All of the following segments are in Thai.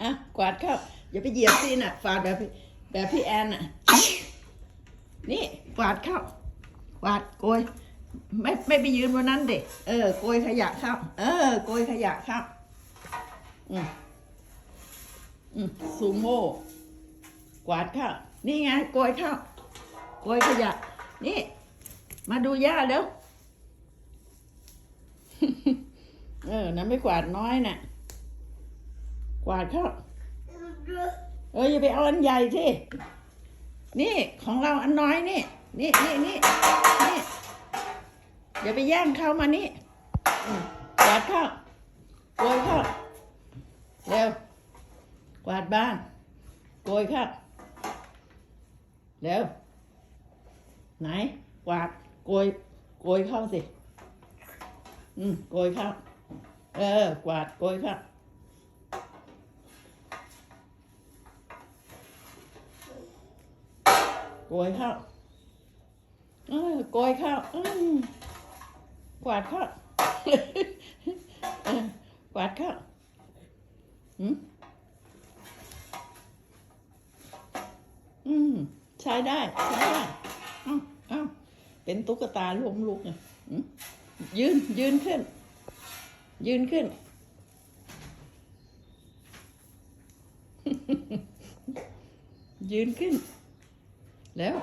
อะกวาดเข้า อย่าไปเหยียบสิน่ะฝาดแบบพี่แบบพี่แอนน่ะ นี่กวาดเข้ากวาดโกย ไม่ไม่ไปยืนบนนั้นเด็กเออโกยขยะเข้า เออโกยขยะเข้า อืมอืมซูโม่กวาดเข้า นี่ไงโกยเข้าโกยขยะ นี่ มาดูย่าเร็วเออนั้นไม่กวาดน้อยน่ะก วาดเข้าเอออย่าไปเอาอันใหญ่สินี่ของเราอันน้อยนี่ นี่นี่นี่นี่อย่าไปแย่งเข้ามานี่อืมกวาดเข้าโกยเข้าเร็วกวาดบ้านโกยเข้าเร็วไหนกวาดโกยโกยเข้าสิ อืมโกยเข้า เออ กวาดโกยเข้า โกยข้าวเออโกยข้าอืมกวาดข้าเออกวาดข้าอืมอืมใช้ได้ใช้ได้อ้าเอ้าเป็นตุ๊กตาล้มลุกอะอืมยืนยืนขึ้น ยืนขึ้น ยืนขึ้น แล้ว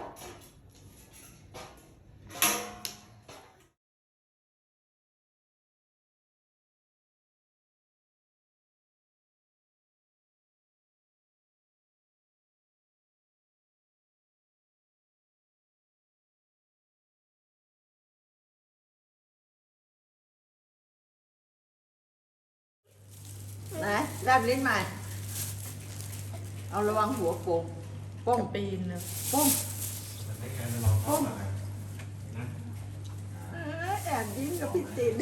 ไหนะรับลิ้นใหม่ เอาระวังหัวโป่ง ป้องปีนเลยป้องป้องแอบยิ้มกับพี่ติ๋น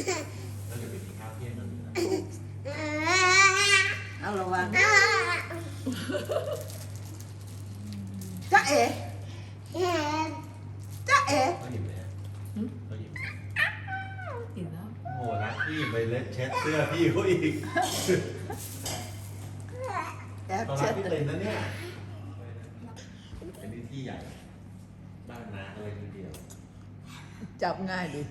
เอาระวังจ้าเอ๋จ้าเอ๋โอ้รักพี่ไปเล็ดเช็ดเสื้อพี่เขาอีกแอบเช็ดเลยนะเนี่ย ที่ใหญ่ บ้านนาเลยทีเดียว จับง่ายดิ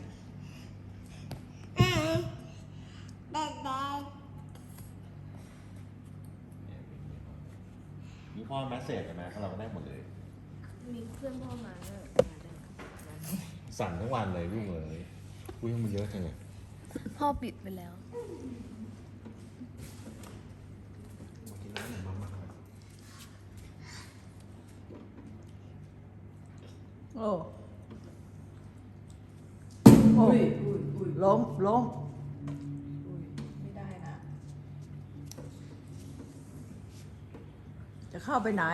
มีพ่อแมสเซจใช่ไหมเราก็ได้หมดเลย มีเพื่อนพ่อมาด้วยสั่งทั้งวันเลยลูกเลยอุ้ยมันเยอะจังเลยพ่อปิดไปแล้ว มากินน้ำหน่อยมามา โอ้โอ้ล้มล้มไม่ได้นะ จะเข้าไปไหน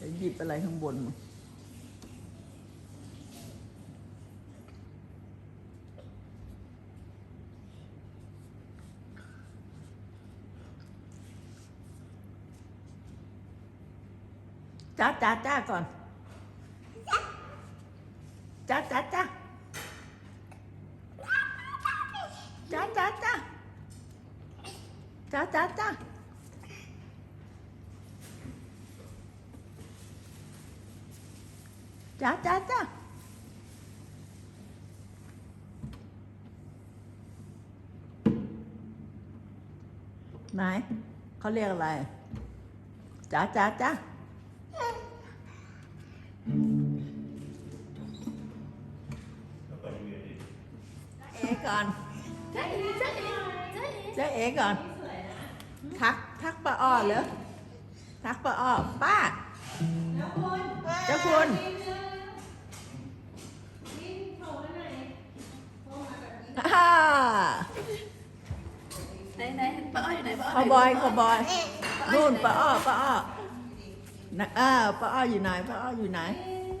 จะหยิบอะไรข้างบนมา จ้าจ้าจ้าก่อนจ้าจ้าจ้าจ้าจ้าจ้าจ้าจ้าจ้าจ้าจ้าจ้าไหนเขาเรียกอะไรจ้าจ้าจ้า ก่อนเจ๊เจ๊เจ๊เอ๋ก่อน ทักทักป้าอ้อเหรอทักป้าอ้อป้าเจ้าคุณอ่าไหนไหนป้าอ้อยอยู่ไหนป้าขอบอยขอบอยนู่นป้าอ้อป้าอ้อนะอ่าป้าอ้ออยู่ไหนป้าอ้ออยู่ไหนไหน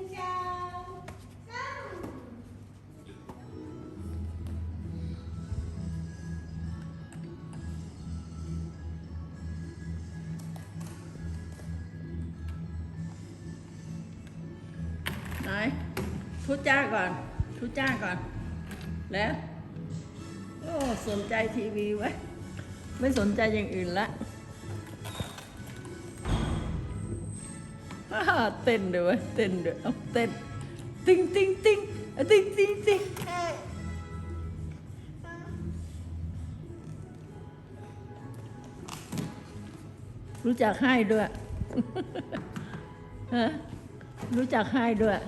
ทุจ้าก่อน ทุจ้าก่อน แล้ว โอ้สนใจทีวีไว้ ไม่สนใจอย่างอื่นละเต้นด้วยเต้นด้วยเอาเต้น ติ้งติ้งติ้งติ้งติ้งติ้งรู้จักให้ด้วยฮะรู้จักให้ด้วย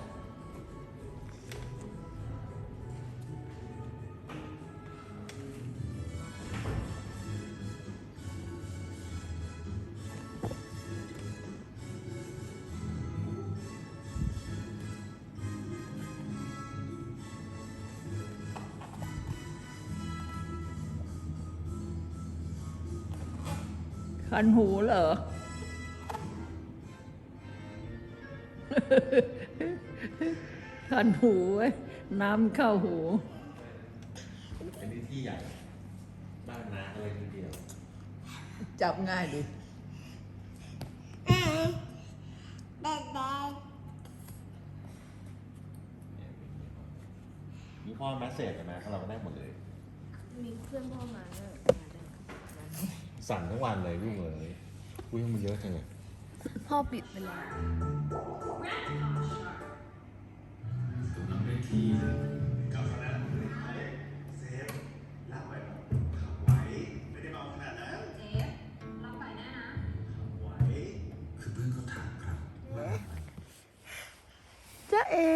คันหูเหรอ คันหูเว้ยน้ำเข้าหู เป็นที่ที่ใหญ่ บ้านนาเลยทีเดียว จับง่ายดิมีพ่อแมสเซจใช่ไหมเราก็ได้หมดเลย มีเพื่อนพ่อมาด้วย สั่งทั้งวันเลยยุ่งเลยอุ้ยมันเยอะจังเลยพ่อปิดไปแล้ว จ๊ะเอ๋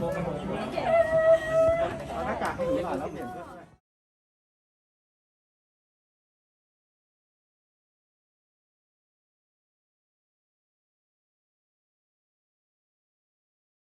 หน้ากากให้หนูก่อยแล้วเปลี่ยนเสื้อ